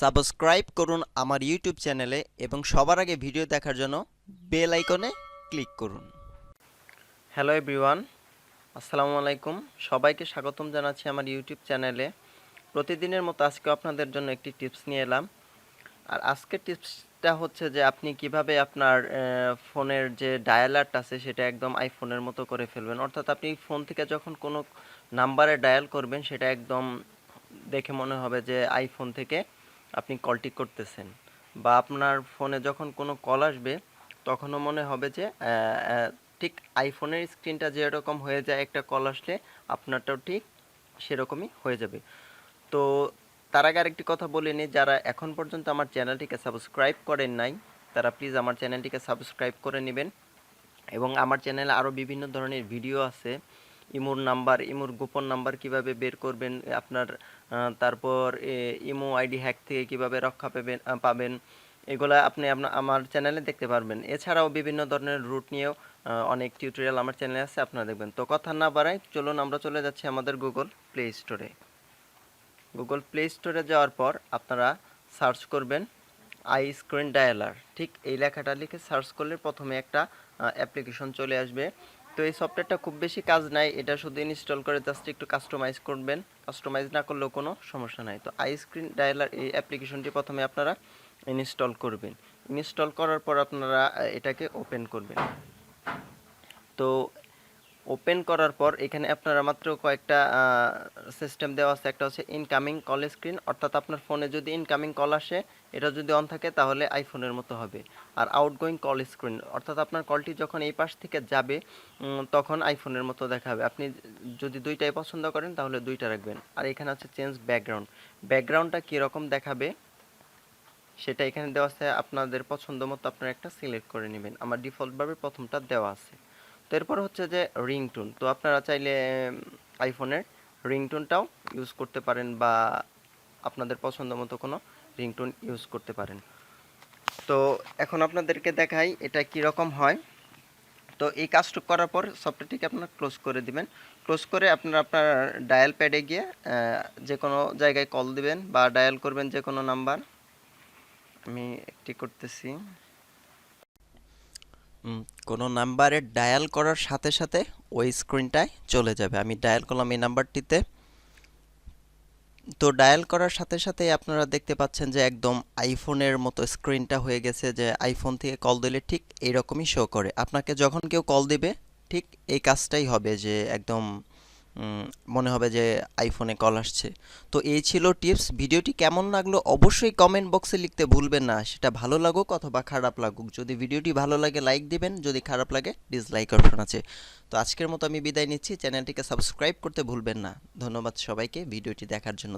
Subscribe করুন আমার YouTube চ্যানেলে এবং সবার আগে ভিডিও দেখার জন্য বেল আইকনে ক্লিক করুন। হ্যালো এভরিওয়ান আসসালামু আলাইকুম। সবাইকে স্বাগতম জানাচ্ছি আমার ইউটিউব চ্যানেলে প্রতিদিনের মতো আজকে আপনাদের জন্য একটি টিপস নিয়ে এলাম। আর আজকের টিপসটা হচ্ছে যে আপনি কীভাবে আপনার ফোনের যে ডায়ালারটা আছে সেটা একদম আইফোনের মতো করে ফেলবেন। অর্থাৎ আপনি ফোন থেকে যখন কোনো নাম্বারে ডায়াল করবেন, সেটা একদম দেখে মনে হবে যে আইফোন থেকে আপনি কলটি করতেছেন বা আপনার ফোনে যখন কোনো কল আসবে, তখনও মনে হবে যে ঠিক আইফোনের স্ক্রিনটা যেরকম হয়ে যায়, একটা কল আসলে আপনারটাও ঠিক সেরকমই হয়ে যাবে। তো তার আগে আরেকটি কথা বলে নিই, যারা এখন পর্যন্ত আমার চ্যানেলটিকে সাবস্ক্রাইব করেন নাই, তারা প্লিজ আমার চ্যানেলটিকে সাবস্ক্রাইব করে নেবেন। এবং আমার চ্যানেলে আরও বিভিন্ন ধরনের ভিডিও আছে। ইমোর নাম্বার, ইমোর গোপন নাম্বার কীভাবে বের করবেন, আপনার তারপর ইমো আইডি হ্যাক থেকে কীভাবে রক্ষা পাবেন পাবেন, এগুলো আপনি আপনার আমার চ্যানেলে দেখতে পারবেন। এছাড়াও বিভিন্ন ধরনের রুট নিয়েও অনেক টিউটোরিয়াল আমার চ্যানেলে আছে, আপনারা দেখবেন। তো কথা না বাড়াই, চলুন আমরা চলে যাচ্ছি আমাদের গুগল প্লে স্টোরে। গুগল প্লে স্টোরে যাওয়ার পর আপনারা সার্চ করবেন আই স্ক্রিন ডায়ালার। ঠিক এই লেখাটা লিখে সার্চ করলে প্রথমে একটা অ্যাপ্লিকেশন চলে আসবে। তো এই সফটওয়্যারটা খুব বেশি কাজ নাই, এটা শুধু ইনস্টল করে জাস্ট একটু কাস্টমাইজ করবেন। কাস্টমাইজ না করলেও কোনো সমস্যা নাই। তো আইস্ক্রিন ডায়ালার এই অ্যাপ্লিকেশনটি প্রথমে আপনারা ইনস্টল করবেন। ইনস্টল করার পর আপনারা এটাকে ওপেন করবেন। তো ওপেন করার পর এখানে আপনারা মাত্র কয়েকটা সিস্টেম দেওয়া আছে। একটা হচ্ছে ইনকামিং কল স্ক্রিন অর্থাৎ আপনার ফোনে যদি ইনকামিং কল আসে, এটা যদি অন থাকে তাহলে আইফোনের মতো হবে। আর আউটগোয়িং কল স্ক্রিন অর্থাৎ আপনার কলটি যখন এই পাশ থেকে যাবে তখন আইফোনের মতো দেখাবে। আপনি যদি দুইটাই পছন্দ করেন তাহলে দুইটা রাখবেন। আর এখানে আছে চেঞ্জ ব্যাকগ্রাউন্ড ব্যাকগ্রাউন্ডটা কীরকম দেখাবে? সেটা এখানে দেওয়া আছে। আপনাদের পছন্দ মতো আপনারা একটা সিলেক্ট করে নেবেন। আমার ডিফল্টভাবে প্রথমটা দেওয়া আছে। তো এরপর হচ্ছে যে রিংটোন। তো আপনারা চাইলে আইফোনের রিংটোনটাও ইউজ করতে পারেন বা আপনাদের পছন্দ মতো কোনো রিংটোন ইউজ করতে পারেন। তো এখন আপনাদেরকে দেখাই এটা কীরকম হয়। তো এই কাজটু করার পর সফটওয়্যারটিকে আপনারা ক্লোজ করে দিবেন। ক্লোজ করে আপনারা আপনার ডায়াল প্যাডে গিয়ে যে কোনো জায়গায় কল দিবেন বা ডায়াল করবেন যে কোনো নাম্বার আমি একটি করতেছি। কোনো নাম্বারে ডায়াল করার সাথে সাথে ওই স্ক্রিনটায় চলে যাবে। আমি ডায়াল করলাম এই নাম্বারটিতে। তো ডায়াল করার সাথে সাথে আপনারা দেখতে পাচ্ছেন যে একদম আইফোনের মতো স্ক্রিনটা হয়ে গেছে যে আইফোন থেকে কল দিলে ঠিক এইরকমই শো করে। আপনাকে যখন কেউ কল দিবে, ঠিক এই কাজটাই হবে যে একদম মনে হবে যে আইফোনে কল আসছে। তো এই ছিল টিপস ভিডিওটি কেমন লাগল অবশ্যই কমেন্ট বক্সে লিখতে ভুলবেন না। সেটা ভালো লাগুক অথবা খারাপ লাগুক। যদি ভিডিওটি ভালো লাগে লাইক দিবেন। যদি খারাপ লাগে ডিসলাইক অপশন আছে। তো আজকের মতো আমি বিদায় নিচ্ছি। চ্যানেলটিকে সাবস্ক্রাইব করতে ভুলবেন না। ধন্যবাদ সবাইকে। ভিডিওটি দেখার জন্য।